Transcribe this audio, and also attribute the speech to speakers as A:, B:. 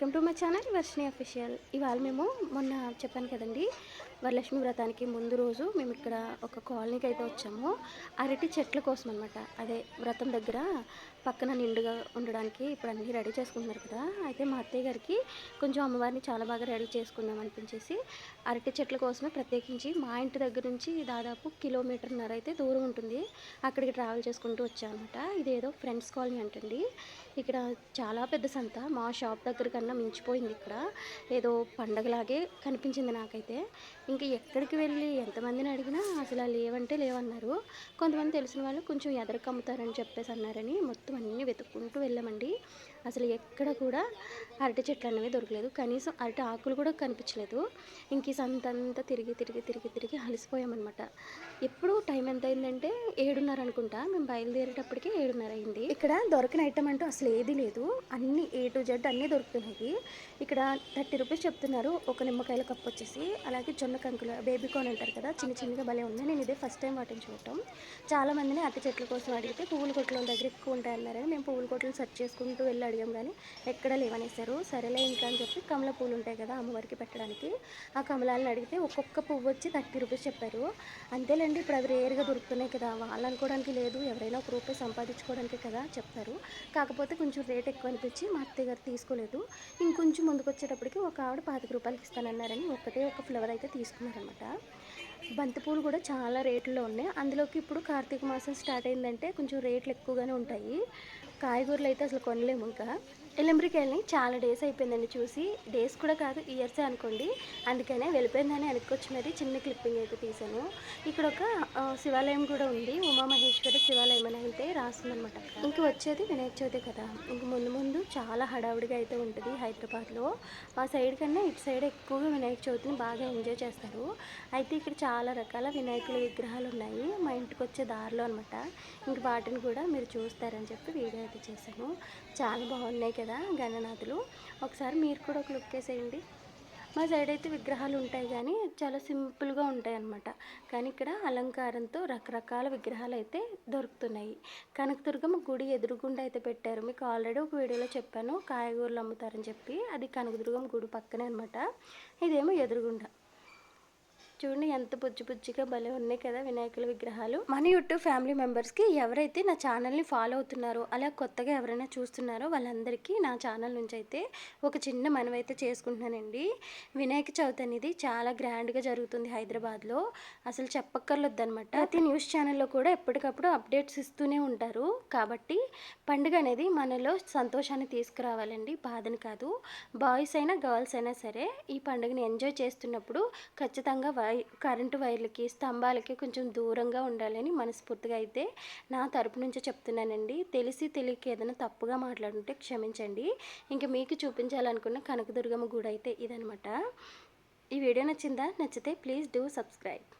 A: Welcome to my channel Varshini official. ఇవాళ మేము మొన్న చెప్పాను కదండి వరలక్ష్మి వ్రతానికి ముందు రోజు మేము ఇక్కడ ఒక కాలనీకి అయితే వచ్చాము. అరటి చెట్ల కోసం అనమాట అదే వ్రతం దగ్గర పక్కన నిండుగా ఉండడానికి ఇప్పుడు అన్నీ రెడీ చేసుకుంటున్నారు కదా. అయితే మా అత్తయ్య గారికి కొంచెం అమ్మవారిని చాలా బాగా రెడీ చేసుకుందాం అనిపించేసి అరటి చెట్ల కోసమే ప్రత్యేకించి మా ఇంటి దగ్గర నుంచి దాదాపు కిలోమీటర్న్నర అయితే దూరం ఉంటుంది. అక్కడికి ట్రావెల్ చేసుకుంటూ వచ్చామన్నమాట ఇదేదో ఫ్రెండ్స్ కాలనీ అంటండి. ఇక్కడ చాలా పెద్ద సంత. మా షాప్ దగ్గర కన్నా మించిపోయింది ఇక్కడ? ఏదో పండగలాగే కనిపించింది నాకైతే. ఇంకా ఎక్కడికి వెళ్ళి ఎంతమందిని అడిగినా అసలు లేవంటే లేవన్నారు. కొంతమంది తెలిసిన వాళ్ళు కొంచెం ఎదరకు అమ్ముతారని చెప్పేసి అన్నారని మొత్తం అన్నీ వెతుక్కుంటూ వెళ్ళామండి. అసలు ఎక్కడ కూడా అరటి చెట్లు అనేవి దొరకలేదు. కనీసం అరటి ఆకులు కూడా కనిపించలేదు. ఇంక ఈ తిరిగి తిరిగి తిరిగి తిరిగి అలసిపోయామన్నమాట. ఎప్పుడు టైం ఎంత అయిందంటే ఏడున్నర అనుకుంటా. మేము బయలుదేరేటప్పటికే ఏడున్నర అయింది. ఇక్కడ దొరకని ఐటమ్ అంటూ అసలు ఏది లేదు. అన్ని ఏ టు జెడ్ అన్నీ దొరుకుతున్నాయి. ఇక్కడ థర్టీ రూపీస్ చెప్తున్నారు. ఒక నిమ్మకాయల కప్పు వచ్చేసి అలాగే జొన్న కంకులు బేబీ కార్న్ అంటారు కదా చిన్న చిన్నగా భలే ఉంది. నేను ఇదే ఫస్ట్ టైం వాటిని చూడటం. చాలా మందిని అరటి చెట్ల కోసం అడిగితే పువ్వుల కొట్ల దగ్గర ఎక్కువ ఉంటాయన్నారని మేము పువ్వుల కొట్లు సెర్చ్ చేసుకుంటూ వెళ్ళాడు అడిగాం కానీ ఎక్కడ లేవనేసారు. సరేలే ఇంకా అని చెప్పి కమల పూలు ఉంటాయి కదా అమ్మవారికి పెట్టడానికి ఆ కమలాలను అడిగితే ఒక్కొక్క పువ్వు వచ్చి థర్టీ రూపీస్ చెప్పారు. అంతేలేండి ఇప్పుడు అవి రేర్గా దొరుకుతున్నాయి కదా వాళ్ళు అనుకోవడానికి లేదు ఎవరైనా ఒక రూపాయి సంపాదించుకోవడానికి కదా చెప్తారు. కాకపోతే కొంచెం రేట్ ఎక్కువ అనిపించి మా అత్తయ్య గారు తీసుకోలేదు. ఇంకొంచెం ముందుకు వచ్చేటప్పటికి ఒక ఆవిడ పాతిక రూపాయలకి ఇస్తానన్నారని ఒకటే ఒక ఫ్లవర్ అయితే తీసుకున్నారనమాట బంతిపూలు కూడా చాలా రేట్లో ఉన్నాయి. అందులోకి ఇప్పుడు కార్తీక మాసం స్టార్ట్ అయిందంటే కొంచెం రేట్లు ఎక్కువగానే ఉంటాయి. కాయగూరలు అయితే అసలు కొనలేము ఇంకా ఎలంబ్రికాయలని చాలా డేస్ అయిపోయిందండి చూసి. డేస్ కూడా కాదు ఇయర్సే అనుకోండి. అందుకనే వెళ్ళిపోయిందని అనుకోవచ్చు మరి చిన్న క్లిప్పింగ్ అయితే తీసాను ఇక్కడ ఒక శివాలయం కూడా ఉంది. ఉమామహేశ్వర శివాలయం అని అయితే రాస్తుందనమాట ఇంక వచ్చేది వినాయక చవితి కదా. ఇంక ముందు ముందు చాలా హడావుడిగా అయితే ఉంటుంది హైదరాబాద్లో. మా సైడ్ కన్నా ఇటు సైడ్ ఎక్కువగా వినాయక చవితిని బాగా ఎంజాయ్ చేస్తారు. అయితే ఇక్కడ చాలా రకాల వినాయకుల విగ్రహాలు ఉన్నాయి. మా ఇంటికి వచ్చే దారిలో అనమాట ఇంక వాటిని కూడా మీరు చూస్తారని చెప్పి వీడియో అయితే చేశాను. చాలా బాగున్నాయి కదా. గణనాథులు? ఒకసారి మీరు కూడా ఒక లుక్ వేసేయండి. మా సైడ్ అయితే విగ్రహాలు ఉంటాయి కానీ చాలా సింపుల్గా ఉంటాయి అన్నమాట కానీ ఇక్కడ అలంకారంతో రకరకాల విగ్రహాలు అయితే దొరుకుతున్నాయి. కనకదుర్గమ్మ గుడి ఎదురుగుండా అయితే పెట్టారు. మీకు ఆల్రెడీ ఒక వీడియోలో చెప్పాను. కాయగూరలు అమ్ముతారని చెప్పి. అది కనకదుర్గమ్మ గుడి పక్కనే అనమాట ఇదేమో ఎదురుగుండా. చూడండి ఎంత బుజ్జి బుజ్జిగా భలే ఉన్నాయి కదా వినాయకుల విగ్రహాలు. మన యూట్యూబ్ ఫ్యామిలీ మెంబర్స్కి ఎవరైతే నా ఛానల్ని ఫాలో అవుతున్నారో అలా కొత్తగా ఎవరైనా చూస్తున్నారో వాళ్ళందరికీ నా ఛానల్ నుంచి అయితే ఒక చిన్న మనవి అయితే చేసుకుంటున్నానండి. వినాయక చవితి అనేది చాలా గ్రాండ్గా జరుగుతుంది హైదరాబాద్లో అసలు చెప్పక్కర్లొద్దనమాట ప్రతి న్యూస్ ఛానల్లో కూడా ఎప్పటికప్పుడు అప్డేట్స్ ఇస్తూనే ఉంటారు. కాబట్టి పండుగ అనేది మనలో సంతోషాన్ని తీసుకురావాలండి. బాధని కాదు. బాయ్స్ అయినా గర్ల్స్ అయినా సరే ఈ పండుగని ఎంజాయ్ చేస్తున్నప్పుడు ఖచ్చితంగా కరెంటు వైర్లకి స్తంభాలకి కొంచెం దూరంగా ఉండాలని మనస్ఫూర్తిగా అయితే నా తరపు నుంచి చెప్తున్నానండి. తెలిసి తెలియక ఏదైనా తప్పుగా మాట్లాడుంటే క్షమించండి. ఇంకా మీకు చూపించాలనుకున్న కనకదుర్గమ్మ గుడి అయితే ఇదనమాట. ఈ వీడియో నచ్చిందా? నచ్చితే ప్లీజ్ డూ సబ్స్క్రైబ్.